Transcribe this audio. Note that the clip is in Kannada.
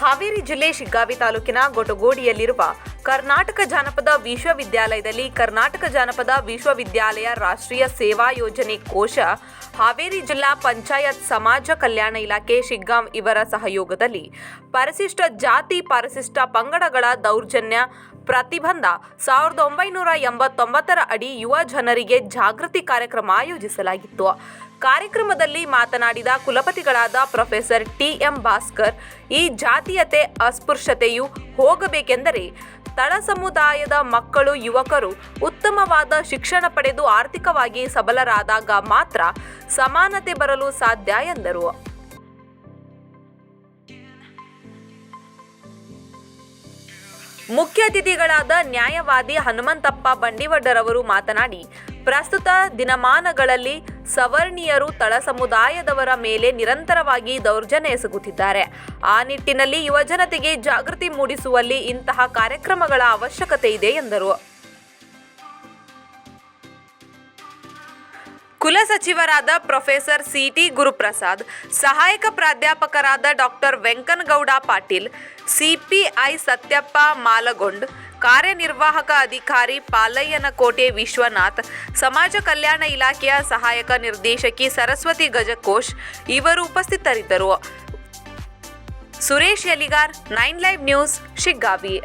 ಹಾವೇರಿ ಜಿಲ್ಲೆ ಶಿಗ್ಗಾವಿ ತಾಲೂಕಿನ ಗೊಟಗೋಡಿಯಲ್ಲಿರುವ ಕರ್ನಾಟಕ ಜಾನಪದ ವಿಶ್ವವಿದ್ಯಾಲಯದಲ್ಲಿ ಕರ್ನಾಟಕ ಜಾನಪದ ವಿಶ್ವವಿದ್ಯಾಲಯ ರಾಷ್ಟ್ರೀಯ ಸೇವಾ ಯೋಜನೆ ಕೋಶ ಹಾವೇರಿ ಜಿಲ್ಲಾ ಪಂಚಾಯತ್ ಸಮಾಜ ಕಲ್ಯಾಣ ಇಲಾಖೆ ಶಿಗ್ಗಾಂ ಇವರ ಸಹಯೋಗದಲ್ಲಿ ಪರಿಶಿಷ್ಟ ಜಾತಿ, ಪರಿಶಿಷ್ಟ ಪಂಗಡಗಳ ದೌರ್ಜನ್ಯ ಪ್ರತಿಬಂಧ. ಸಾವಿರದ ಒಂಬೈನೂರ ಎಂಬತ್ತೊಂಬತ್ತರ ಅಡಿ ಯುವ ಜನರಿಗೆ ಜಾಗೃತಿ ಕಾರ್ಯಕ್ರಮ ಆಯೋಜಿಸಲಾಗಿತ್ತು. ಕಾರ್ಯಕ್ರಮದಲ್ಲಿ ಮಾತನಾಡಿದ ಕುಲಪತಿಗಳಾದ ಪ್ರೊಫೆಸರ್ ಟಿ ಎಂ ಭಾಸ್ಕರ್, ಈ ಜಾತೀಯತೆ ಅಸ್ಪೃಶ್ಯತೆಯು ಹೋಗಬೇಕೆಂದರೆ ತಳ ಸಮುದಾಯದ ಮಕ್ಕಳು, ಯುವಕರು ಉತ್ತಮವಾದ ಶಿಕ್ಷಣ ಪಡೆದು ಆರ್ಥಿಕವಾಗಿ ಸಬಲರಾದಾಗ ಮಾತ್ರ ಸಮಾನತೆ ಬರಲು ಸಾಧ್ಯ ಎಂದರು. ಮುಖ್ಯ ಅತಿಥಿಗಳಾದ ನ್ಯಾಯವಾದಿ ಹನುಮಂತಪ್ಪ ಬಂಡಿವಡ್ಡರವರು ಮಾತನಾಡಿ, ಪ್ರಸ್ತುತ ದಿನಮಾನಗಳಲ್ಲಿ ಸವರ್ಣೀಯರು ತಳ ಸಮುದಾಯದವರ ಮೇಲೆ ನಿರಂತರವಾಗಿ ದೌರ್ಜನ್ಯ ಎಸಗುತ್ತಿದ್ದಾರೆ. ಆ ನಿಟ್ಟಿನಲ್ಲಿ ಯುವಜನತೆಗೆ ಜಾಗೃತಿ ಮೂಡಿಸುವಲ್ಲಿ ಇಂತಹ ಕಾರ್ಯಕ್ರಮಗಳ ಅವಶ್ಯಕತೆ ಇದೆ ಎಂದರು. ಕುಲಸಚಿವರಾದ ಪ್ರೊಫೆಸರ್ ಸಿಟಿ ಗುರುಪ್ರಸಾದ್, ಸಹಾಯಕ ಪ್ರಾಧ್ಯಾಪಕರಾದ ಡಾಕ್ಟರ್ ವೆಂಕನಗೌಡ ಪಾಟೀಲ್, ಸಿಪಿಐ ಸತ್ಯಪ್ಪ ಮಾಲಗೊಂಡ್, ಕಾರ್ಯನಿರ್ವಾಹಕ ಅಧಿಕಾರಿ ಪಾಲಯ್ಯನಕೋಟೆ ವಿಶ್ವನಾಥ್, ಸಮಾಜ ಕಲ್ಯಾಣ ಇಲಾಖೆಯ ಸಹಾಯಕ ನಿರ್ದೇಶಕಿ ಸರಸ್ವತಿ ಗಜಕೋಶ್ ಇವರು ಉಪಸ್ಥಿತರಿದ್ದರು. Suresh Yaligar, nine live news, Shiggavi.